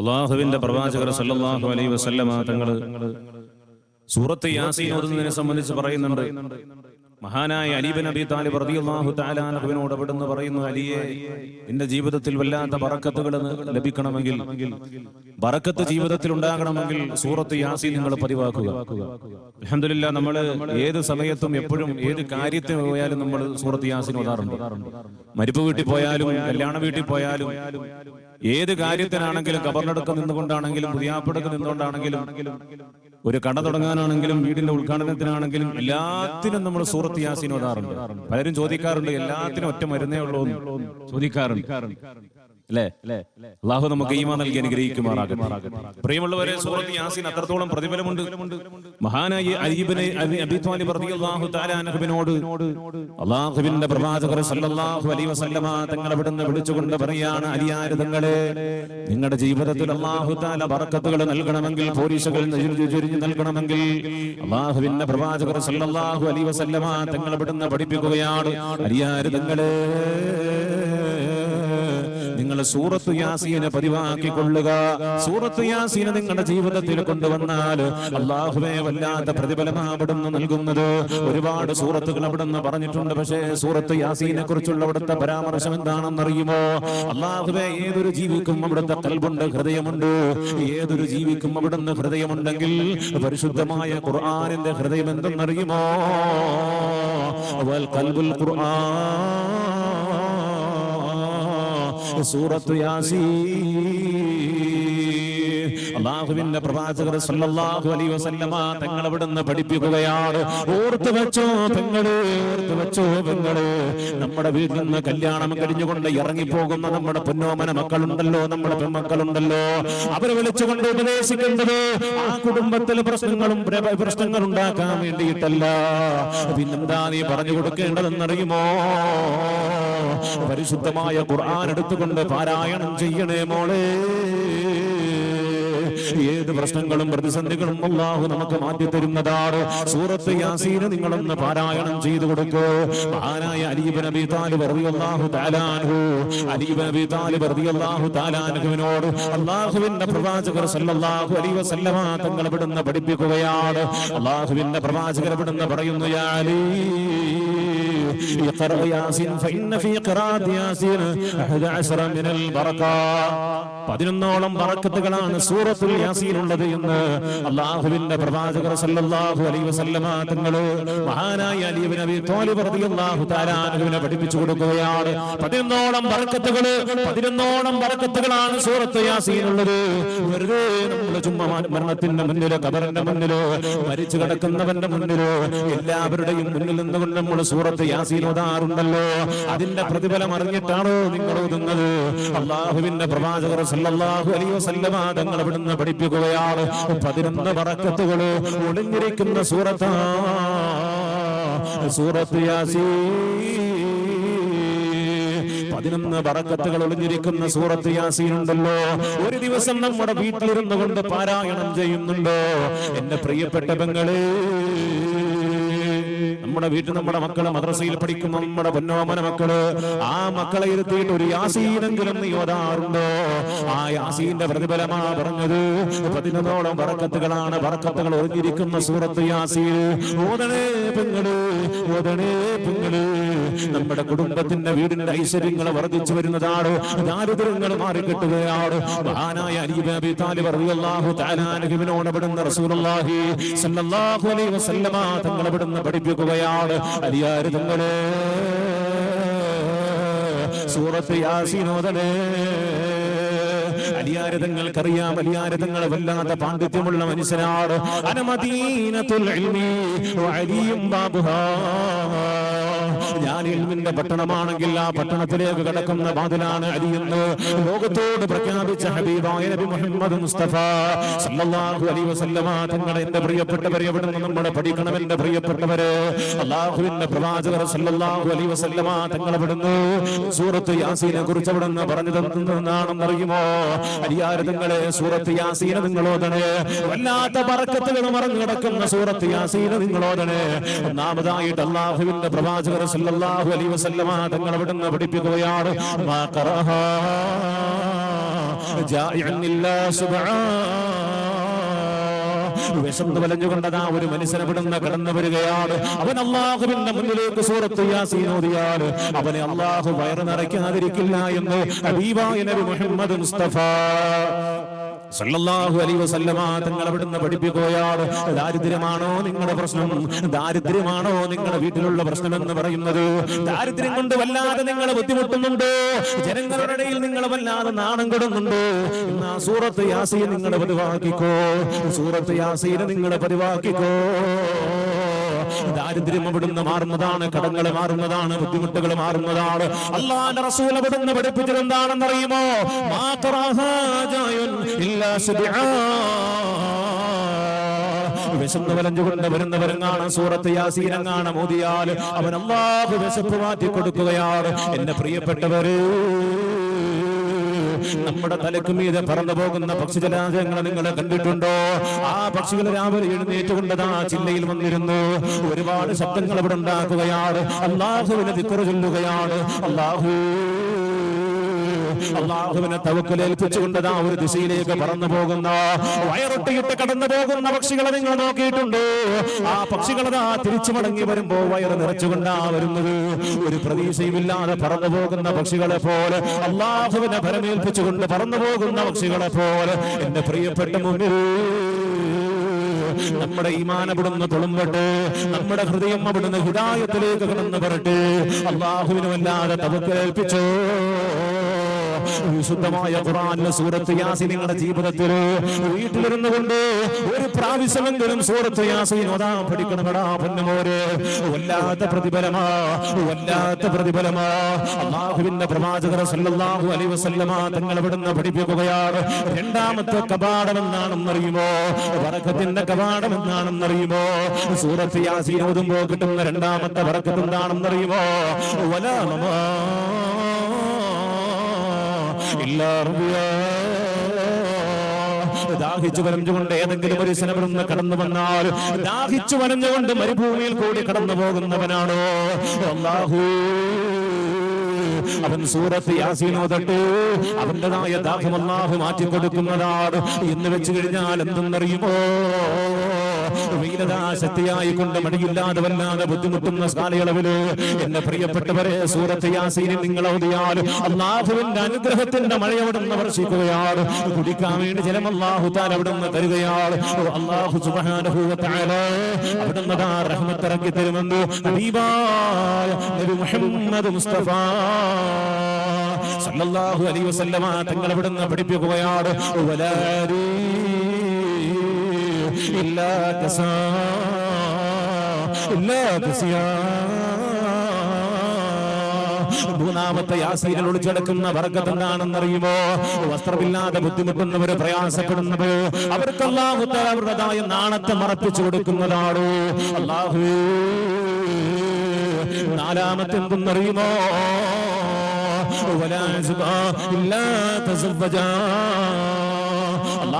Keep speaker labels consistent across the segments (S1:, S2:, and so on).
S1: അള്ളാഹുവിന്റെ പ്രവാചകർ സല്ലാഹു അലൈ വസല്ലമ തങ്ങൾ സൂറത്ത് യാസീൻ ഓതുന്നതിനെ സംബന്ധിച്ച് പറയുന്നുണ്ട്. മഹാനായ അലീബൻ അബി താലിബ് തആല അൻഹുവിനോട് അവിടുന്ന് പറയുന്നു അലിയെ നിന്റെ ജീവിതത്തിൽ വല്ലാത്ത ബറക്കത്തുകൾ ലഭിക്കണമെങ്കിൽ ബറക്കത്ത് ജീവിതത്തിൽ ഉണ്ടാകണമെങ്കിൽ സൂറത്ത് യാസീൻ നിങ്ങൾ പതിവാക്കുക. അൽഹംദുലില്ലാ നമ്മൾ ഏത് സമയത്തും എപ്പോഴും ഏത് കാര്യത്തിന് പോയാലും നമ്മൾ സൂറത്ത് യാസീൻ ഓതാറുണ്ട്. മരിപ്പ് വീട്ടിൽ പോയാലും കല്യാണ വീട്ടിൽ പോയാലും ഏത് കാര്യത്തിനാണെങ്കിലും കബറിനടുക്കം നിന്നുകൊണ്ടാണെങ്കിലും പുതിയാപ്പടക്ക് നിന്നുകൊണ്ടാണെങ്കിലും ഒരു കട തുടങ്ങാനാണെങ്കിലും വീടിന്റെ ഉദ്ഘാടനത്തിനാണെങ്കിലും എല്ലാത്തിനും നമ്മൾ സൂറത്ത് യാസീൻ ഓതാറുണ്ട്. പലരും ചോദിക്കാറുണ്ട് എല്ലാത്തിനും ഒറ്റ മരുന്നേ ഉള്ളൂ ചോദിക്കാറുണ്ട്. അല്ലേ? അള്ളാഹു നമുക്ക് ഈമാ നൽകി അനുഗ്രഹിക്കുമാറാകട്ടെ. പ്രിയമുള്ളവരെ സൂറത്ത് യാസീൻ അത്രത്തോളം പ്രതിഫലമുണ്ട്. മഹാനായ അയ്യബിനെ അബിത്വാലി തആല അൻഹുവിനോട് അള്ളാഹുവിന്റെ പ്രവാചകർ സല്ലല്ലാഹു അലൈഹി വസല്ലമ തങ്ങൾ അവിടുന്ന് വിളിച്ചുകൊണ്ട് പറയാണ് അലിയാര് തങ്ങളെ നിങ്ങളുടെ ജീവിതത്തിൽ അള്ളാഹു താല ബറക്കത്തുകൾ നൽകണമെങ്കിൽ പോലീസുകൾ ചൊരിഞ്ഞു നൽകണമെങ്കിൽ അള്ളാഹുവിന്റെ പ്രവാചകർ സല്ലല്ലാഹു അലൈഹി വസല്ലമ തങ്ങൾ അവിടുന്ന് പഠിപ്പിക്കുകയാണ് അലിയാര് തങ്ങളെ നിങ്ങൾ സൂറത്ത് യാസീനെ പതിവാക്കിക്കൊള്ളുക. സൂറത്ത് യാസീനെ നിങ്ങളുടെ ജീവിതത്തിൽ കൊണ്ടുവന്നാൽ അള്ളാഹുവെ വല്ലാത്ത പ്രതിഫലം അവിടുന്ന് നൽകുന്നത്. ഒരുപാട് സൂറത്തുകൾ അവിടുന്ന് പറഞ്ഞിട്ടുണ്ട്. പക്ഷേ സൂറത്ത് യാസീനെ കുറിച്ചുള്ള അവിടുത്തെ പരാമർശം എന്താണെന്നറിയുമോ? അള്ളാഹുവെ ഏതൊരു ജീവിക്കും അവിടുത്തെ കൽബുണ്ട് ഹൃദയമുണ്ട്. ഏതൊരു ജീവിക്കും അവിടുന്ന് ഹൃദയമുണ്ടെങ്കിൽ പരിശുദ്ധമായ ഖുർആാനിന്റെ ഹൃദയം എന്തെന്നറിയുമോ? അവൽ കൽബുൽ ഖുർആൻ. സൂറത്ത് അള്ളാഹുവിന്റെ പ്രവാചകർ സല്ലല്ലാഹു അലൈഹി വസല്ലമ തങ്ങൾ അവിടുന്ന് പഠിപ്പിക്കുകയാണ്. ഓർത്തു വെച്ചോ പെങ്ങൾ ഓർത്തു വെച്ചോ പെങ്ങൾ. നമ്മുടെ വീട്ടിൽ നിന്ന് കല്യാണം കഴിഞ്ഞുകൊണ്ട് ഇറങ്ങിപ്പോകുന്ന നമ്മുടെ പൊന്നോമന മക്കളുണ്ടല്ലോ നമ്മുടെ പെൺമക്കളുണ്ടല്ലോ. അവരെ വിളിച്ചുകൊണ്ട് ഉപദേശിക്കേണ്ടത് ആ കുടുംബത്തിൽ പ്രശ്നങ്ങളും പ്രശ്നങ്ങൾ ഉണ്ടാക്കാൻ വേണ്ടിയിട്ടല്ല. പിന്നെന്താ നീ പറഞ്ഞു കൊടുക്കേണ്ടതെന്നറിയുമോ? പരിശുദ്ധമായ ഖുർആൻ എടുത്തുകൊണ്ട് പാരായണം ചെയ്യണേ മോളെ. ഏത് പ്രശ്നങ്ങളും പ്രതിസന്ധികളും അള്ളാഹു നമുക്ക് മാറ്റി തരുന്നതാണ് സൂറത്ത് യാസീന് നിങ്ങളൊന്ന് പാരായണം ചെയ്തു കൊടുക്കൂ മഹാനായ അലീബ് നബി താലിബ് റളിയല്ലാഹു തആലാൻഹു അലീബ് നബി താലിബ് റളിയല്ലാഹു തആലാൻഹുവിനോട് അള്ളാഹുവിന്റെ പ്രവാചകർ സല്ലല്ലാഹു അലൈഹി വസല്ലമ തങ്ങൾ ഇവിടുന്ന് പഠിപ്പിക്കുകയാണ് അള്ളാഹുവിന്റെ പ്രവാചകർ ഇവിടുന്ന് പറയുന്നു യാ അലീ اقرأ ياسين فإن في قراءة ياسين أحد عشر من البركة പതിനൊന്നോളം ബറക്കത്തുകളാണ് സൂറത്തുൽ യാസീൻ ഉള്ളത് എന്ന് അള്ളാഹുവിന്റെ പ്രവാചകർ സല്ലല്ലാഹു അലൈഹി വസല്ലമ തങ്ങൾ മഹാനായ അലി ഇബ്നു അബീ ത്വാലിബ് റളിയല്ലാഹു തആല അൻഹുവിനെ പഠിപ്പിച്ചു കൊടുക്കുകയാണ്. പതിനൊന്നോളം ബർക്കത്തുകൾ പതിനൊന്നോളം ബർക്കത്തുകളാണ് സൂറത്ത് യാസീൻ ഉള്ളത് വെറുതെ നമ്മൾ ചുമ്മാ മരണത്തിന്റെ മുന്നിലോ കബറിന്റെ മുന്നിലോ മരിച്ചു കിടക്കുന്നവന്റെ മുന്നിലോ എല്ലാവരുടെയും മുന്നിൽ നിന്നുകൊണ്ട് നമ്മൾ സൂറത്ത് യാസീൻ ഓതാറുണ്ടല്ലോ. അതിന്റെ പ്രതിഫലം അറിഞ്ഞിട്ടാണോ നിങ്ങൾ ഓതുന്നത്? അള്ളാഹുവിന്റെ പ്രവാചകർ സല്ലല്ലാഹു അലൈഹി വസല്ലമ തങ്ങൾ ഇവിടുന്ന് പഠിപ്പിക്കുകയാണ്. പതിനൊന്ന് ബറക്കത്തുകൾ ഒളിഞ്ഞിരിക്കുന്ന സൂറത്താ. സൂറത്ത് യാസീ പതിനൊന്ന് പടക്കത്തുകൾ ഒളിഞ്ഞിരിക്കുന്ന സൂറത്ത് യാസീൻ ഉണ്ടല്ലോ. ഒരു ദിവസം നമ്മുടെ വീട്ടിലിരുന്നു കൊണ്ട് പാരായണം ചെയ്യുന്നുണ്ടോ. എന്റെ പ്രിയപ്പെട്ട പെങ്ങളെ നമ്മുടെ വീട്ടിൽ നമ്മുടെ മക്കൾ മദ്രസയിൽ പഠിക്കുന്ന നമ്മുടെ പൊന്നോമന മക്കൾ. ആ മക്കളെ ഇരുത്തിയിട്ട് ഒരു യാസീനെങ്കിലും നീ ഓതാറുണ്ടോ? ആ യാസീന്റെ പ്രതിഫലമാ പറഞ്ഞത്. പതിനൊന്നോളം വറക്കത്തുകളാണ് വറക്കത്തുകൾ ഒളിഞ്ഞിരിക്കുന്ന സൂറത്ത് യാസീൽ ഓതണേ ഓതണേ നമ്മുടെ കുടുംബത്തിന്റെ വീടിന്റെ ഐശ്വര്യങ്ങൾ വർദ്ധിച്ചു വരുന്നതാണ്. ദാരിദ്ര്യങ്ങൾ മാറിക്കിട്ടുകയാണ്. മഹാനായ അലിബാബി താലിബ് അറിയാഹു അവിടുന്ന് റസൂലുള്ളാഹി സ്വല്ലല്ലാഹു അലൈഹി പഠിപ്പിക്കുകയാണ്. അലിയാര് തങ്ങളെ? സൂറത്ത് യാസീനോദനേ അലിയാരതങ്ങൾക്കറിയാം അലിയാരതങ്ങൾ വല്ലാത്ത പാണ്ഡിത്യമുള്ള മനുഷ്യനാണ്. അനമദീനത്തുൽ വഅലിയും ബാബുഹാ. ഞാൻ ഇൽമിന്റെ പട്ടണമാണെങ്കിൽ ആ പട്ടണത്തിലേക്ക് കടക്കുന്ന വാതിലാണ് അലിയെന്ന് ലോകത്തോട് പ്രഖ്യാപിച്ച ഹബീബായ നബി മുഹമ്മദ് മുസ്തഫ സല്ലല്ലാഹു അലൈഹി വസല്ലമ. തങ്ങൾ എന്റെ പ്രിയപ്പെട്ടവരെ എവിടുന്ന് നമ്മൾ പഠിക്കണം എന്റെ പ്രിയപ്പെട്ടവരെ? അള്ളാഹുവിന്റെ പ്രവാചകർ സല്ലല്ലാഹു അലൈഹി വസല്ലമ തങ്ങൾ എവിടുന്ന് സൂറത്ത് യാസീനെ കുറിച്ച് എവിടുന്ന് പറഞ്ഞു തന്നാണെന്ന് അറിയുമോ അരിയാരതങ്ങളെ സൂറത്ത് യാസീനെ നിങ്ങളോദണേ വല്ലാത്ത പറക്കത്തുകൾ മറന്നു കിടക്കുന്ന സൂറത്ത് യാസീനെ നിങ്ങളോദണേ ഒന്നാമതായിട്ട് അള്ളാഹുവിന്റെ പ്രവാചകർ സല്ലല്ലാഹു അലൈഹി വസല്ലമ തങ്ങൾ അവിടുന്ന് പഠിപ്പിക്കുകയാണ്. മാ ഖറഹാ ജാഇഅൻ ഇല്ലാ സുബ്ആ വിശന്ന് വലഞ്ഞുകൊണ്ടതാ ഒരു മനുഷ്യനെ വിടുന്ന കടന്നു വരികയാണ്. അവൻ അള്ളാഹുവിന്റെ മുന്നിലേക്ക് സൂറത്ത് യാസീൻ ഓതിയാൽ അവനെ അള്ളാഹു വയറ് നിറയ്ക്കാതിരിക്കില്ല എന്ന് ഹബീബായ നബി മുഹമ്മദ് മുസ്തഫ സല്ലല്ലാഹു അലൈഹി വസല്ലമ തങ്ങൾ അവിടുന്ന് പഠിപ്പിക്കുകയാണ്. ദാരിദ്ര്യമാണോ നിങ്ങളുടെ പ്രശ്നം? ദാരിദ്ര്യമാണോ നിങ്ങളുടെ വീട്ടിലുള്ള പ്രശ്നം എന്ന് പറയുന്നത്? ദാരിദ്ര്യം കൊണ്ട് വല്ലാതെ നിങ്ങൾ ബുദ്ധിമുട്ടുന്നുണ്ടോ? ജനങ്ങളുടെ ഇടയിൽ നിങ്ങൾ വല്ലാതെ നാണം കെടുന്നുണ്ടോ? എന്നാ സൂറത്ത് യാസീൻ നിങ്ങൾ പതിവാക്കിക്കോ സൂറത്ത് യാസീൻ നിങ്ങൾ പരിവാക്കിക്കോ ദാരിദ്ര്യം അവിടുന്ന് മാറുന്നതാണ് കടങ്ങൾ മാറുന്നതാണ് ബുദ്ധിമുട്ടുകൾ മാറുന്നതാണ്. അള്ളാന്റെ റസൂൽ അവിടുന്ന് പഠിപ്പിച്ചത് എന്താണെന്നറിയുമോ? വിശന്ന് വലഞ്ഞുകൊണ്ട് വരുന്നവരും കാണാൻ സൂറത്ത് യാസീനം കാണാൻ മോദിയാൽ അവൻ അള്ളാഹു വിശപ്പ് മാറ്റി കൊടുക്കുകയാണ് എന്റെ പ്രിയപ്പെട്ടവര് നമ്മുടെ തലക്ക് മീതെ പറന്നു പോകുന്ന പക്ഷിജലാശയങ്ങളെ നിങ്ങൾ കണ്ടിട്ടുണ്ടോ? ആ പക്ഷികൾ രാവിലെ എഴുന്നേറ്റുകൊണ്ടതാ ചില്ലയിൽ വന്നിരുന്നു. ഒരുപാട് ശബ്ദങ്ങൾ അവിടെ ഉണ്ടാക്കുകയാണ്. അള്ളാഹുവിനെ തിക്കുറ ചൊല്ലുകയാണ്. അള്ളാഹു അള്ളാഹുവിനെ തവക്കലേൽപ്പിച്ചുകൊണ്ടതാ ഒരു ദിശയിലേക്ക് പറന്നു പോകുന്ന വയറൊട്ടിയിട്ട് കടന്നു പോകുന്ന പക്ഷികളെ നിങ്ങൾ നോക്കിയിട്ടുണ്ടോ. ആ പക്ഷികളതാ തിരിച്ചു മടങ്ങി വരുമ്പോ വയറ് നിറച്ചുകൊണ്ടാ വരുന്നത്. ഒരു പ്രതീക്ഷയുമില്ലാതെ പറന്നു പോകുന്ന പക്ഷികളെ പോലെ അള്ളാഹുവിനെ ഭരമേൽപ്പിച്ചുകൊണ്ട് പറന്നു പോകുന്ന പക്ഷികളെ പോലെ എന്റെ പ്രിയപ്പെട്ട മുന്നിൽ നമ്മുടെ ഈമാൻ അവിടുന്ന് തുളുമ്പട്ടെ നമ്മുടെ ഹൃദയം അവിടുന്ന് ഹിതായത്തിലേക്ക് കിടന്നു പറട്ടെ അള്ളാഹുവിനുമല്ലാതെ തവക്കേൽപ്പിച്ചോ വിശുദ്ധമായ ഖുറാനിലെ സൂറത്ത് യാസീൻ നിങ്ങളുടെ ജീവിതത്തിൽ വീട്ടിലിരുന്നു കൊണ്ട് ഒരു പ്രാവശ്യമെങ്കിലും സൂറത്ത് യാസീൻ ഓതാൻ പഠിക്കണമെടാ പൊന്നുമോര്. വല്ലാത്ത പ്രതിഫലമാ വല്ലാത്ത പ്രതിഫലമാ. അള്ളാഹുവിന്റെ പ്രവാചകർ സല്ലല്ലാഹു അലൈഹി വസല്ലമ തങ്ങൾ ഇവിടുന്ന് പഠിപ്പിക്കുകയാണ്. രണ്ടാമത്തെ കപാടം എന്നാണെന്നറിയുമോ വറക്കത്തിന്റെ കപാടം എന്നാണെന്നറിയുമോ സൂറത്ത് യാസീൻ ഓതുമ്പോ കിട്ടുന്ന രണ്ടാമത്തെ വറക്കത്ത് എന്താണെന്നറിയുമോ വലാമമാ ദാഹിച്ചു വരഞ്ഞുകൊണ്ട് ഏതെങ്കിലും ഒരു സ്ഥലമിടുന്ന് കടന്നു വന്നാൽ ദാഹിച്ചു വരഞ്ഞുകൊണ്ട് മരുഭൂമിയിൽ കൂടി കടന്നു പോകുന്നവനാണോ? അവൻ സൂറത്ത് യാസീനോദട്ട് അവന്റേതായ ദാഹം അല്ലാഹു മാറ്റി കൊടുക്കുന്നതാണ് എന്ന് വെച്ച് കഴിഞ്ഞാൽ എന്തെന്നറിയുമോ? ശക്തിയായി കൊണ്ട് മടിയില്ലാതെ വല്ലാതെ ബുദ്ധിമുട്ടുന്ന കാലയളവിൽ. എന്റെ പ്രിയപ്പെട്ടവരെ സൂറത്ത് യാസീനിൽ നിങ്ങൾ ഓതിയാൽ അള്ളാഹുവിന്റെ അനുഗ്രഹത്തിന്റെ മഴ അവിടുന്ന് വർഷിക്കുകയാണ് കുടിക്കാൻ വേണ്ടി ജലം അള്ളാഹു താൻ അവിടുന്ന് തരികയാണ് അള്ളാഹു തആല അവിടുന്ന് ദാ റഹ്മത്ത് ഇറക്കി തരുമെന്ന് മുഹമ്മദ് മുസ്തഫ സല്ലല്ലാഹു അലൈഹി വസല്ലമ തങ്ങൾ അവിടുന്ന് പഠിപ്പിക്കുകയാണ് വലാരീ إلا كسا إلا كسيا മൂന്നാമത്തെ യാസീനിൽ ഒളിച്ചെടുക്കുന്ന വർഗത്ത് എന്താണെന്നറിയുമോ വസ്ത്രമില്ലാതെ ബുദ്ധിമുട്ടുന്നവര് പ്രയാസപ്പെടുന്നവര് അവർക്ക് അള്ളാഹു തആല അവരുടേതായ നാണത്തെ മറപ്പിച്ചു കൊടുക്കുന്നതാണോ അള്ളാഹു നാലാമത്തെ എന്തെന്നറിയുമോ ولا يزبا إلا تزوجا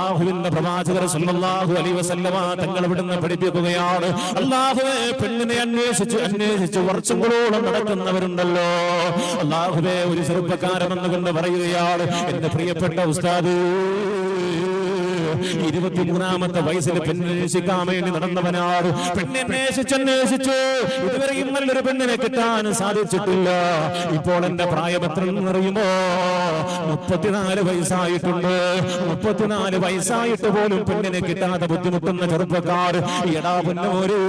S1: അള്ളാഹുവിന്റെ പ്രവാചകർ സല്ലല്ലാഹു അലൈഹി വസല്ലമ തങ്ങൾ ഇവിടുന്ന് പഠിപ്പിക്കുകയാണ്. അള്ളാഹുവെ പെണ്ണിനെ അന്വേഷിച്ച് അന്വേഷിച്ച് വർഷങ്ങളോളം നടക്കുന്നവരുണ്ടല്ലോ. അള്ളാഹുവെ ഒരു ചെറുപ്പക്കാരൻ എന്നുകൊണ്ട് പറയുകയാണ് എന്റെ പ്രിയപ്പെട്ട ഉസ്താദ് ഇരുപത്തിമൂന്നാമത്തെ വയസ്സിൽ പെണ്ണന്വേഷിക്കാൻ വേണ്ടി നടന്നവനാണ്. പെണ്ണന്വേഷിച്ചന്വേഷിച്ചു ഇതുവരെയും നല്ലൊരു പെണ്ണിനെ കിട്ടാൻ സാധിച്ചിട്ടില്ല. ഇപ്പോൾ എന്റെ പ്രായപത്രം എന്നറിയുമോ? മുപ്പത്തിനാല് വയസ്സായിട്ടുണ്ട്. മുപ്പത്തിനാല് വയസ്സായിട്ട് പോലും പെണ്ണിനെ കിട്ടാതെ ബുദ്ധിമുട്ടുന്ന ചെറുപ്പക്കാർ. എടാ പൊന്നോര്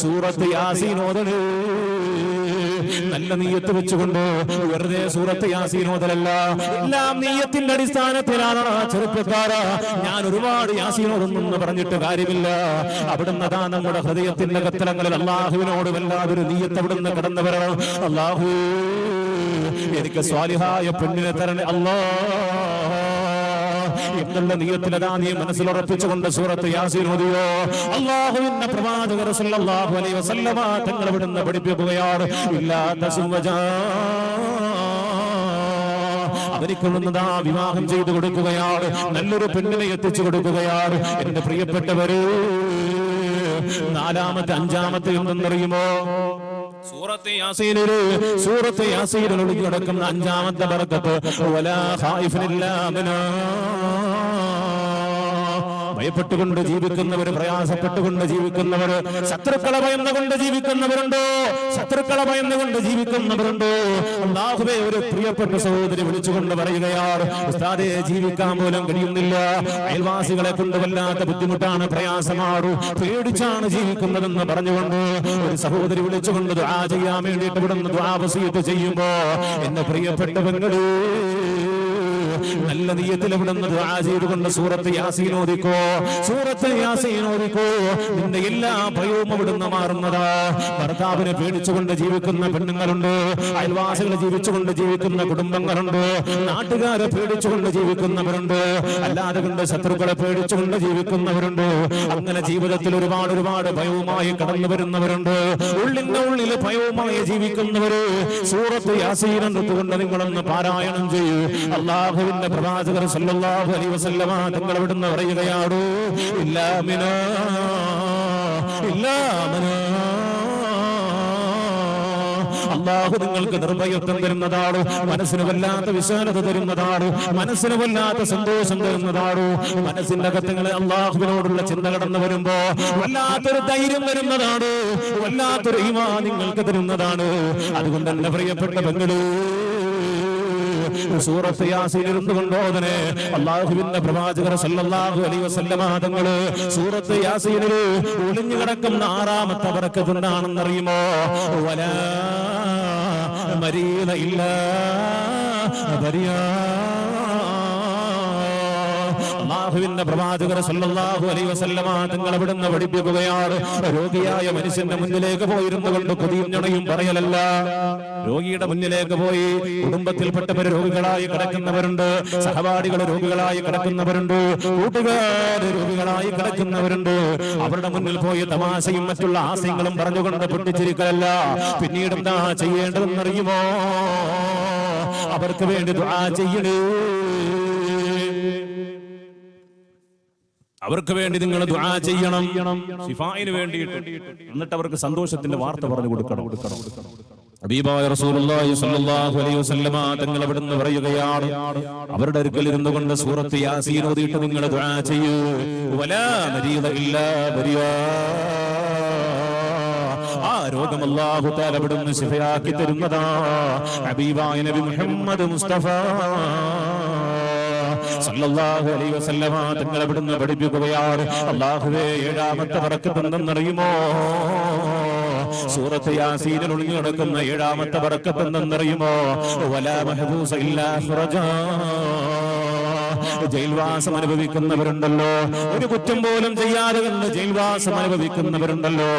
S1: സൂറത്ത് യാസീനോദനേ. നല്ല നീയത്ത് വെച്ചുകൊണ്ട് വെറുതെ സൂറത്ത് യാസീനോദലല്ല എല്ലാം നീയത്തിന്റെ അടിസ്ഥാനത്തിലാണ് ചെറുപ്പക്കാരാ. ഞാൻ ഒരുപാട് യാസീനോദൊന്നും പറഞ്ഞിട്ട് കാര്യമില്ല. അവിടുന്ന് അതാ നമ്മുടെ ഹൃദയത്തിന്റെ കത്തലങ്ങളിൽ അള്ളാഹുവിനോട് വല്ലാതൊരു നീയത്ത് അവിടുന്ന് കടന്നു വരണം അള്ളാഹു എനിക്ക് സ്വാലിഹായ പെണ്ണിനെ തരണേ. അല്ലാ എന്നുള്ള നീയത്തിലതാ നീ മനസ്സിലുറപ്പിച്ചുകൊണ്ട് സൂറത്ത് യാസീൻ ഓതിയോ. അള്ളാഹുവിന്റെ പ്രവാചകർ സല്ലല്ലാഹു അലൈഹി വസല്ലമ തങ്ങൾ ഇവിടുന്ന് പഠിപ്പിക്കുകയാണ്. ഇല്ലാത്ത സുവജാ. അവനിക്കൊള്ളുന്നതാ വിവാഹം ചെയ്തു കൊടുക്കുകയാണ്. നല്ലൊരു പെണ്ണിനെ എത്തിച്ചു കൊടുക്കുകയാണ്. എന്റെ പ്രിയപ്പെട്ടവര് നാലാമത്തെ അഞ്ചാമത്തെ എന്തെന്നറിയുമോ? സൂറത്ത് യാസീനിൽ സൂറത്ത് ഒളിഞ്ഞു കിടക്കുന്ന അഞ്ചാമത്തെ ബർക്കത്ത് വലാ ഖായിഫിനില്ലാ ഭയപ്പെട്ടുകൊണ്ട് ജീവിക്കുന്നവർ പ്രയാസപ്പെട്ടുകൊണ്ട് ജീവിക്കുന്നവർ ശത്രുക്കളെ ഭയന്നുകൊണ്ട് ജീവിക്കുന്നവരുണ്ടോ? ശത്രുക്കളെ ഭയന്നുകൊണ്ട് ജീവിക്കുന്നവരുണ്ടോ? അള്ളാഹുവെ ഒരു പ്രിയപ്പെട്ട സഹോദരി വിളിച്ചുകൊണ്ട് പറയുകയാണ് ഉസ്താദെ ജീവിക്കാൻ പോലും കഴിയുന്നില്ല. അയൽവാസികളെ കൊണ്ട് വല്ലാത്ത ബുദ്ധിമുട്ടാണ് പ്രയാസമാറു. പേടിച്ചാണ് ജീവിക്കുന്നതെന്ന് പറഞ്ഞുകൊണ്ട് ഒരു സഹോദരി വിളിച്ചുകൊണ്ട് ദുആ ചെയ്യാൻ വേണ്ടിയിട്ട് ഇവിടുന്ന് ദുആ വസീയത്ത് ചെയ്യുമ്പോ എന്റെ പ്രിയപ്പെട്ടവങ്ങളേ നല്ല നീയത്തിൽ എവിടുന്ന് ദുആ ചെയ്തുകൊണ്ട് സൂറത്ത് യാസീൻ ഓദിക്കോ സൂറത്ത് യാസീൻ ഓദിക്കോ നിന്റെ എല്ലാ ഭയവും ഇവിടുന്ന് മാറുന്നതാ. ഭർത്താവിനെ പേടിച്ചുകൊണ്ട് ജീവിക്കുന്ന പെണ്ണുങ്ങളുണ്ട്. അയൽവാസികളെ ജീവിച്ചുകൊണ്ട് ജീവിക്കുന്ന കുടുംബങ്ങളുണ്ട്. നാട്ടുകാരെ പേടിച്ചുകൊണ്ട് ജീവിക്കുന്നവരുണ്ട്. അല്ലാതെ കണ്ട് ശത്രുക്കളെ പേടിച്ചുകൊണ്ട് ജീവിക്കുന്നവരുണ്ട്. അങ്ങനെ ജീവിതത്തിൽ ഒരുപാട് ഒരുപാട് ഭയവുമായി കടന്നു വരുന്നവരുണ്ട്. ഉള്ളിന്റെ ഉള്ളിൽ ഭയവുമായി ജീവിക്കുന്നവര് സൂറത്ത് യാസീൻ എന്നുകൊണ്ട് നിങ്ങളൊന്ന് പാരായണം ചെയ്യൂ. അള്ളാഹുവിന്റെ പ്രവാചകർ സല്ലല്ലാഹു അലൈഹി വസല്ലമ തങ്ങൾ അവിടുന്ന് പറയുകയാടോ ഇല്ലാമിനാ ഇല്ലാമിനാ അള്ളാഹു നിങ്ങൾക്ക് നിർഭയത്വം തരുന്നതാണോ മനസ്സിന് വല്ലാത്ത വിശാലത തരുന്നതാണോ മനസ്സിന് വല്ലാത്ത സന്തോഷം തരുന്നതാണോ മനസ്സിന്റെ അകത്തങ്ങളെ അള്ളാഹുവിനോടുള്ള ചിന്ത കടന്നു വരുമ്പോ വല്ലാത്തൊരു ധൈര്യം വരുന്നതാണോ വല്ലാത്തൊരു ഹിമ നിങ്ങൾക്ക് തരുന്നതാണോ അതുകൊണ്ട് എന്റെ പ്രിയപ്പെട്ട ബംഗളൂർ സൂറത്ത് യാസീൻ ഇരുന്നു കൊണ്ടോതനെ അള്ളാഹുവിന്റെ പ്രവാചകർ സല്ലല്ലാഹു അലൈഹി വസല്ലമ തങ്ങൾ സൂറത്ത് യാസീനിൽ ഒളിഞ്ഞു കിടക്കുന്ന ആറാമത്തെ ബറക്കത്തുണ്ടാണെന്നറിയുമോ വലാ മരീന ഇല്ല ബരിയാ അള്ളാഹുവിന്റെ പ്രവാചകർ സല്ലല്ലാഹു അലൈഹി വസല്ലമ തങ്ങൾ അവിടുന്ന് പഠിപ്പിക്കുകയാണ്. രോഗിയായ മനുഷ്യന്റെ മുന്നിലേക്ക് പോയിരുന്നു കൊണ്ട് കൊതിയും പറയലല്ല. രോഗിയുടെ മുന്നിലേക്ക് പോയി കുടുംബത്തിൽപ്പെട്ടവർ രോഗികളായി കിടക്കുന്നവരുണ്ട്. സഹപാഠികൾ രോഗികളായി കിടക്കുന്നവരുണ്ട്. കൂട്ടുകാർ രോഗികളായി കിടക്കുന്നവരുണ്ട്. അവരുടെ മുന്നിൽ പോയി തമാശയും മറ്റുള്ള ആശയങ്ങളും പറഞ്ഞുകൊണ്ട് പൊട്ടിച്ചിരിക്കലല്ല. പിന്നീട് എന്താ ചെയ്യേണ്ടതെന്നറിയുമോ? അവർക്ക് വേണ്ടി ദുആ ചെയ്യണേ. അവർക്ക് വേണ്ടി നിങ്ങൾ ദുആ ചെയ്യണം. ശിഫായിന് വേണ്ടിയിട്ട്. എന്നിട്ട് അവർക്ക് സന്തോഷത്തിന്റെ വാർത്ത പറഞ്ഞു കൊടുക്കണം. ഹബീബായ റസൂലുള്ളാഹി സ്വല്ലല്ലാഹു അലൈഹി വസല്ലമ തങ്ങൾ അവിടുന്ന് പറയുകയാണ്. അവരുടെ അടുക്കൽ ഇരുന്നു കൊണ്ട് സൂറത്ത് യാസീൻ ഓതിയിട്ട് നിങ്ങൾ ദുആ ചെയ്യൂ. വലാ ഇല്ലാ ബരിയാ ആ രോഗം അല്ലാഹു തആല അവിടുന്ന് ശിഫയാക്കി തരുന്നതാ. ഹബീബായ നബി മുഹമ്മദ് മുസ്തഫ. സല്ലല്ലാഹു അലൈഹി വസല്ലമ തങ്ങൾ അവിടുന്ന് പഠിപ്പിക്കുകയാണ്. അല്ലാഹുവേ ഏഴാമത്തെ പറക്കത്ത് എന്തെന്നറിയുമോ സൂറത്ത് യാസീനിൽ ഒളിഞ്ഞു കിടക്കുന്ന ഏഴാമത്തെ പറക്കത്ത് എന്തെന്നറിയുമോ വലാ മഹബൂസ ഇല്ലാ ഫുറജാ. ജയിൽവാസം അനുഭവിക്കുന്നവരുണ്ടല്ലോ. ഒരു കുറ്റം പോലും ചെയ്യാതെ കണ്ട് ജയിൽവാസം അനുഭവിക്കുന്നവരുണ്ടല്ലോ.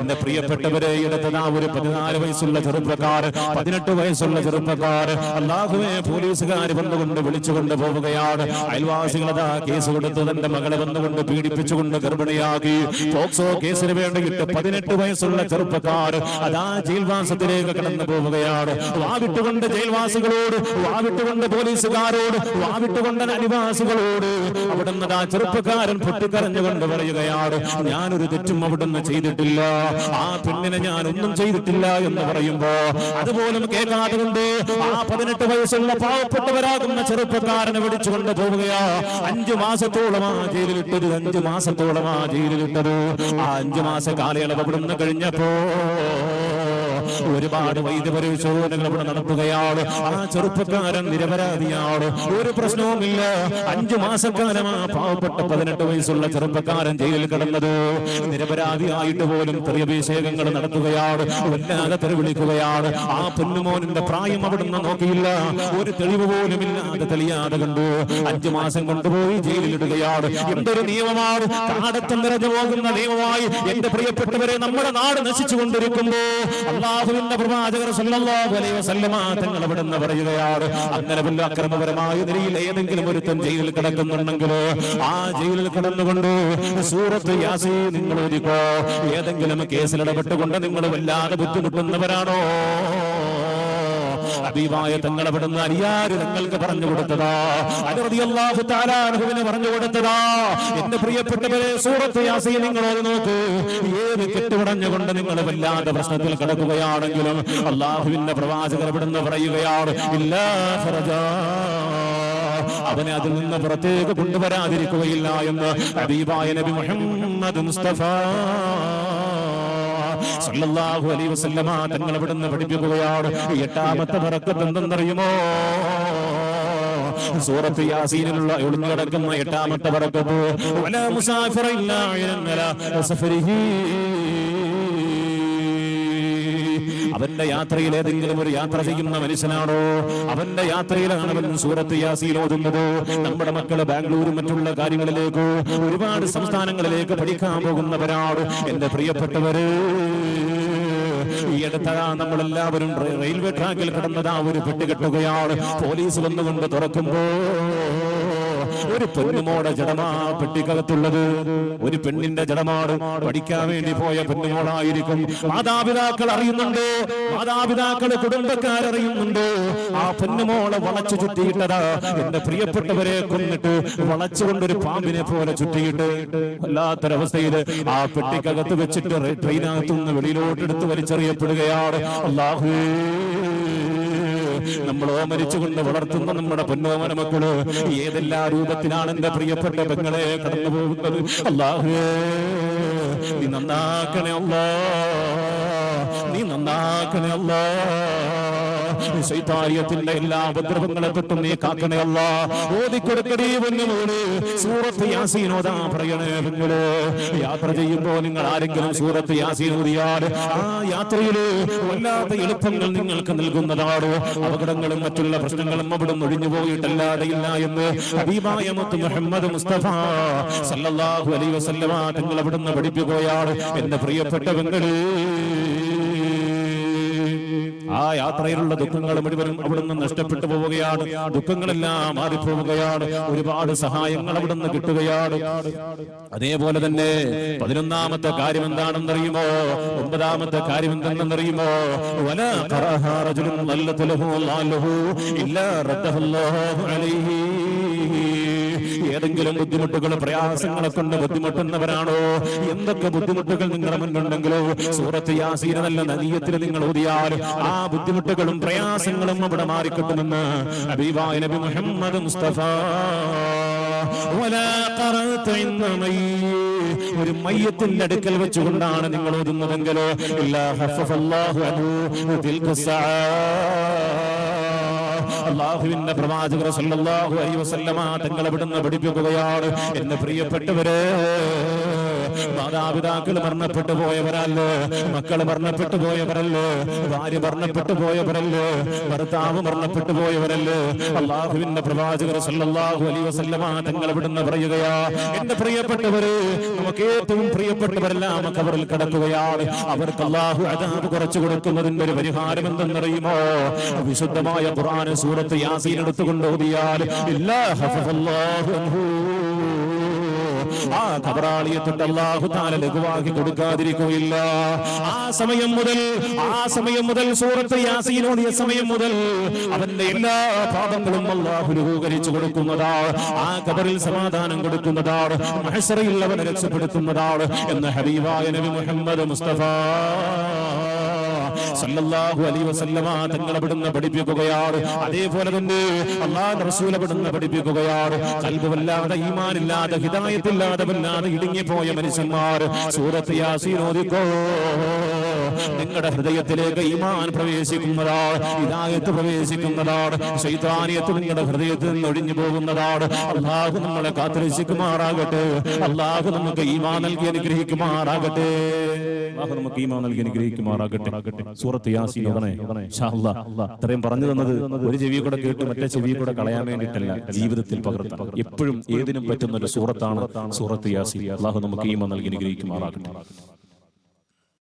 S1: എന്റെ പ്രിയപ്പെട്ടവരെ ഇടത്തതാ ഒരു പതിനാല് വയസ്സുള്ള ചെറുപ്പക്കാർ പതിനെട്ട് വയസ്സുള്ള ചെറുപ്പക്കാർ അള്ളാഹുവെ പോലീസുകാർ വന്നുകൊണ്ട് വിളിച്ചുകൊണ്ട് പോവുകയാണ്. അയൽവാസികളതാ കേസ് കൊടുത്ത് തന്റെ മകളെ വന്നുകൊണ്ട് പീഡിപ്പിച്ചുകൊണ്ട് ഗർഭിണിയാക്കി. പോക്സോ കേസിന് വേണ്ടിയിട്ട് പതിനെട്ട് വയസ്സുള്ള ചെറുപ്പക്കാർ അതാ ജയിൽവാസത്തിലേക്ക് കടന്നു പോവുകയാണ്. വാവിട്ടുകൊണ്ട് ജയിൽവാസികളോട് വാവിട്ടുകൊണ്ട് പോലീസുകാരോട് വാവിട്ടുകൊണ്ട് അനിവാസികളോട് അവിടുന്ന് ആ ചെറുപ്പക്കാരൻ പൊട്ടിക്കരഞ്ഞുകൊണ്ട് പറയുകയാണ് ഞാനൊരു തെറ്റും അവിടുന്ന് ചെയ്തിട്ടില്ല. ആ പെണ്ണിനെ ഞാൻ ഒന്നും ചെയ്തിട്ടില്ല എന്ന് പറയുമ്പോ അതുപോലും കേൾക്കാതെ കൊണ്ട് ആ പതിനെട്ട് വയസ്സുള്ള പാവപ്പെട്ടവരാകുന്ന ചെറുപ്പക്കാരനെ വിളിച്ചുകൊണ്ട് പോവുകയാ. അഞ്ചു മാസത്തോളം ആ ജയിലിലിട്ടത് അഞ്ചു മാസത്തോളം ആ ജയിലിലിട്ടത്. ആ അഞ്ചു മാസ കാലയളവ് അവിടുന്ന് കഴിഞ്ഞപ്പോ ഒരുപാട് വൈദ്യപരിശോധനകൾ ഇവിടെ നടത്തുകയാണ് ആ ചെറുപ്പക്കാരൻ നിരപരാധിയാണ്. ഒരു പ്രശ്നവുമില്ല. അഞ്ചു മാസക്കാലം ആ പാവപ്പെട്ട പതിനെട്ട് വയസ്സുള്ള ചെറുപ്പക്കാരൻ ജയിലിൽ കിടന്നത്. നിരപരാധിയായിട്ട് പോലും തെറിയഭിഷേകങ്ങൾ നടത്തുകയാണ്. വല്ലാതെ തെറിവിളിക്കുകയാണ്. ആ പൊന്നുമോനിന്റെ പ്രായം അവിടുന്ന് നോക്കിയില്ല. ഒരു തെളിവ് പോലും ഇല്ലാതെ തെളിയാതെ കണ്ടു. അഞ്ചു മാസം കൊണ്ടുപോയി ജയിലിലിടുകയാണ്. എന്തൊരു നിയമമാണ്? കാടത്തം നിറഞ്ഞു പോകുന്ന നിയമമായി എന്റെ പ്രിയപ്പെട്ടവരെ നമ്മുടെ നാട് നശിച്ചുകൊണ്ടിരിക്കുമ്പോ അള്ളാഹുവിന്റെ പ്രവാചകർ സല്ലല്ലാഹു അലൈഹി വസല്ലമ തങ്ങൾ അവിടെ നിന്ന് പറയുകയാണ് വല്ല അക്രമപരമായ നിലയിൽ ഏതെങ്കിലും ഒരുത്തൻ ജയിലിൽ കിടക്കുന്നുണ്ടെങ്കിൽ ആ ജയിലിൽ കിടന്നുകൊണ്ട് സൂറത്ത് യാസീൻ നിങ്ങൾ ഒരുക്കോ ഏതെങ്കിലും കേസിൽ ഇടപെട്ടുകൊണ്ട് നിങ്ങൾ വല്ലാതെ ബുദ്ധിമുട്ടുന്നവരാണോ? ഹബീബായ തങ്ങൾ അവിടുന്ന് അരിയാര് തങ്ങൾക്ക് പറഞ്ഞു കൊടുത്തതാ അല്ലാഹു താലാനുഹുവിന് പറഞ്ഞു കൊടുത്തതാ. എന്റെ പ്രിയപ്പെട്ടവരെ സൂറത്ത് യാസീൻ നിങ്ങളോട് നോക്ക്. ഏത് കെട്ടുപടഞ്ഞുകൊണ്ട് നിങ്ങൾ വല്ലാത്ത പ്രശ്നത്തിൽ കിടക്കുകയാണെങ്കിലും അള്ളാഹുവിന്റെ പ്രവാചകർ ഇവിടുന്ന് പറയുകയാണ് ഇല്ലാ ഫറജാ. അവനെ അതിൽ നിന്ന് പുറത്തേക്ക് കൊണ്ടുവരാതിരിക്കുകയില്ല എന്ന് ഹബീബായ നബി മുഹമ്മദ് മുസ്തഫ സല്ലല്ലാഹു അലൈഹി വസല്ലമ തങ്ങൾ അവിടുന്ന് പഠിപ്പിക്കുകയാണ്. എട്ടാമത്തെ ബറക്കത്ത് എന്തെന്നറിയുമോ? സൂറത്ത് യാസീനിലുള്ള ഒളിഞ്ഞു കിടക്കുന്ന എട്ടാമത്തെ ബറക്കത്ത് വലാ മുസാഫിറ ഇല്ലാ ഇലന്നല സഫരിഹി. അവന്റെ യാത്രയിൽ ഏതെങ്കിലും ഒരു യാത്ര ചെയ്യുന്ന മനുഷ്യനാണോ? അവന്റെ യാത്രയിലാണ് അവൻ സൂറത്ത് യാസിയിൽ ഓതുന്നത്. നമ്മുടെ മക്കൾ ബാംഗ്ലൂരും മറ്റുള്ള കാര്യങ്ങളിലേക്കോ ഒരുപാട് സംസ്ഥാനങ്ങളിലേക്ക് പഠിക്കാൻ പോകുന്നവരാണ് എന്റെ പ്രിയപ്പെട്ടവര്. ഈ അടുത്ത നമ്മളെല്ലാവരും റെയിൽവേ ട്രാക്കിൽ കിടന്നതാ ഒരു പെട്ടുകെട്ടുകയാണ്. പോലീസ് വന്നുകൊണ്ട് തുറക്കുമ്പോ ഒരു പെണ്ണുമോടെ ജടമാ പെട്ടിക്കകത്തുള്ളത്. ഒരു പെണ്ണിന്റെ ജടമാട് പഠിക്കാൻ വേണ്ടി പോയ പെണ്ണുമോളായിരിക്കും. മാതാപിതാക്കൾ അറിയുന്നുണ്ട്. മാതാപിതാക്കൾ കുടുംബക്കാരറിയുന്നുണ്ട്. ആ പെണ്ണുമോളെ വളച്ചു ചുറ്റിയിട്ടതാ എന്റെ പ്രിയപ്പെട്ടവരെ കൊന്നിട്ട് വളച്ചുകൊണ്ടൊരു പാമ്പിനെ പോലെ ചുറ്റിയിട്ട് വല്ലാത്തൊരവസ്ഥയിൽ ആ പെട്ടിക്കകത്ത് വെച്ചിട്ട് ട്രെയിനകത്തുനിന്ന് വെളിയിലോട്ട് എടുത്ത് വലിച്ചെറിയപ്പെടുകയാണ്. അള്ളാഹു നമ്മൾ ഓമരിച്ചുകൊണ്ട് വളർത്തുന്ന നമ്മുടെ പൊന്നോമന മക്കൾ ഏതെല്ലാ രൂപത്തിലാണ് എന്റെ പ്രിയപ്പെട്ട പെങ്ങളെ കടന്നു പോകുന്നത്? അല്ലാഹേ നീ നന്നാക്കണേ അല്ലാ. നീ നന്നാക്കണേ അല്ലാ. ശൈതാര്യത്തിന്റെ എല്ലാ ഉപദ്രവങ്ങളെ തൊട്ടും നീ കാക്കണേ അല്ല. ഓതിക്കൊടുക്കടേ പൊന്നുമോൾ സൂറത്ത് യാസീനോദാ പറയണേ പെങ്ങൾ യാത്ര ചെയ്യുമ്പോ നിങ്ങൾ ആരെങ്കിലും സൂറത്ത് യാസീൻ ഓതിയാൽ ആ യാത്രയിൽ വല്ലാത്ത എളുപ്പങ്ങൾ നിങ്ങൾക്ക് നൽകുന്നതാണ്? അപകടങ്ങളും മറ്റുള്ള പ്രശ്നങ്ങളും അവിടെ ഒഴിഞ്ഞു പോയിട്ടല്ലാതെ ഇല്ല എന്ന് ഹബീബായ മുത്ത് മുഹമ്മദ് മുസ്തഫ സല്ലല്ലാഹു അലൈഹി വസല്ലമ തങ്ങൾ അവിടുന്ന് പഠിപ്പിക്കുകയാണ്. എന്റെ പ്രിയപ്പെട്ട പെങ്ങൾ ആ യാത്രയിലുള്ള ദുഃഖങ്ങൾ മുഴുവനും അവിടുന്ന് നഷ്ടപ്പെട്ടു പോവുകയാണ്. ദുഃഖങ്ങളെല്ലാം മാറിപ്പോവുകയാണ്. ഒരുപാട് സഹായങ്ങൾ അവിടുന്ന് കിട്ടുകയാണ്. അതേപോലെ തന്നെ പതിനൊന്നാമത്തെ കാര്യം എന്താണെന്നറിയുമോ? ഒമ്പതാമത്തെ കാര്യം എന്തെന്നറിയുമോ? വല ഖറഹ റജുലുൻ ളല്ലത ലഹു അല്ലാഹു ഇല്ലാ റദ്ദഹു അലൈഹി ഏതെങ്കിലും ബുദ്ധിമുട്ടുകൾ പ്രയാസങ്ങളെ കൊണ്ട് ബുദ്ധിമുട്ടുന്നവരാണോ? എന്തൊക്കെ ബുദ്ധിമുട്ടുകൾ നിങ്ങളുടെ മുന്നുണ്ടെങ്കിലോ സൂറത്ത് യാസീനല്ല നദീയത്തിൽ നിങ്ങൾ ഓതിയാൽ ആ ബുദ്ധിമുട്ടുകളും പ്രയാസങ്ങളും അവിടെ മാറിക്കിട്ടുമെന്ന് അബീബായ നബി മുഹമ്മദ് മുസ്തഫ. ഒരു മയ്യത്തിന്റെ അടുക്കൽ വെച്ചുകൊണ്ടാണ് നിങ്ങൾ ഓതുന്നതെങ്കിലോ ഇല്ലാഹു ഹഫഫല്ലാഹു അൻഹു അള്ളാഹുവിന്റെ പ്രവാചകർ സല്ലല്ലാഹു അലൈഹി വസല്ലമ തങ്ങൾ വിടുന്ന പഠിപ്പിക്കുകയാണ് എന്റെ പ്രിയപ്പെട്ടവരെ മാതാപിതാക്കൾ മരണപ്പെട്ടു പോയവരല്ലേ? മക്കൾ മരണപ്പെട്ടു പോയവരല്ലേ? ഭാര്യ മരണപ്പെട്ടു പോയവരല്ലേ? ഭർത്താവ് മരണപ്പെട്ടു പോയവരല്ലേ? അള്ളാഹുവിന്റെ പ്രവാചകർ സല്ലല്ലാഹു അലൈഹി വസല്ലമ തങ്ങൾ ഇവിടുന്ന് പറയുകയാ എന്റെ പ്രിയപ്പെട്ടവര് നമുക്ക് ഏറ്റവും പ്രിയപ്പെട്ടവരെല്ലാം കബറിൽ കിടക്കുകയാണ്. അവർക്ക് അള്ളാഹു അതാബ് കുറച്ചു കൊടുക്കുന്നതിന്റെ ഒരു പരിഹാരം എന്തെന്നറിയുമോ? വിശുദ്ധമായ ഖുർആൻ സൂറത്ത് യാസീൻ എടുത്തുകൊണ്ട് ഓതിയാൽ ഇല്ലാ അൻഹു. ആ ഖബറാളിയെ അല്ലാഹു താല ലഘുവാക്കി കൊടുക്കാതിരിക്കുകയില്ല. ആ സമയം മുതൽ ആ സമയം മുതൽ സൂറത്ത് യാസീൻ ഓതിയ സമയം മുതൽ അവന്റെ എല്ലാ പാപങ്ങളും അല്ലാഹു ലഘൂകരിച്ചു കൊടുക്കുന്നതാണ്. ആ ഖബറിൽ സമാധാനം കൊടുക്കുന്നതാണ്. മഹസറയിൽ അവനെ രക്ഷപ്പെടുത്തുന്നതാണ്. എന്ന് ഹബീബായ നബി മുഹമ്മദ് മുസ്തഫ. സല്ലല്ലാഹു അലൈഹി വസല്ലമ തങ്ങൾ അവിടുന്ന് പഠിപ്പിക്കുകയാണ്. അതേപോലെ തന്നെ അള്ളാഹ് റസൂൽ അവിടുന്ന് പഠിപ്പിക്കുകയാണ്. കൽബ് വല്ലാതെ ഈമാനില്ലാതെ ഹിതായത്തില്ലാതെ വല്ലാതെ ഇടുങ്ങിപ്പോയ മനുഷ്യന്മാർ. സൂറത്ത് യാസീൻ ഓതിക്കോ. നിങ്ങളുടെ ഹൃദയത്തിലേക്ക് ഈമാൻ പ്രവേശിക്കുന്നതാണ് ഇതായത്ത് പ്രവേശിക്കുന്നതാണ് ശൈതാനിയത്ത് നിങ്ങളുടെ ഹൃദയത്തിൽ നിന്ന് ഒഴിഞ്ഞു പോകുന്നതാണ്. അള്ളാഹു നമ്മളെ കാത്തിരക്ഷിക്കുമാറാകട്ടെ. അള്ളാഹു നമുക്ക് ഈമാൻ നൽകി അനുഗ്രഹിക്കുമാറാകട്ടെ. നമുക്ക് നൽകി അനുഗ്രഹിക്കുമാറാകട്ടെ. സൂറത്ത് യാസീൻ ഉടനെ. ഇത്രയും പറഞ്ഞു തന്നത് ഒരു ചെവി കൂടെ കേട്ട് മറ്റേ ചെവി കൂടെ കളയാൻ വേണ്ടിയിട്ടല്ല ജീവിതത്തിൽ പകർത്താം എപ്പോഴും ഏതിനും പറ്റുന്ന ഒരു സൂറത്താണ് സൂറത്ത് യാസീൻ. അള്ളാഹു നമുക്ക് ഈമാൻ നൽകി അനുഗ്രഹിക്കുമാറാകട്ടെ.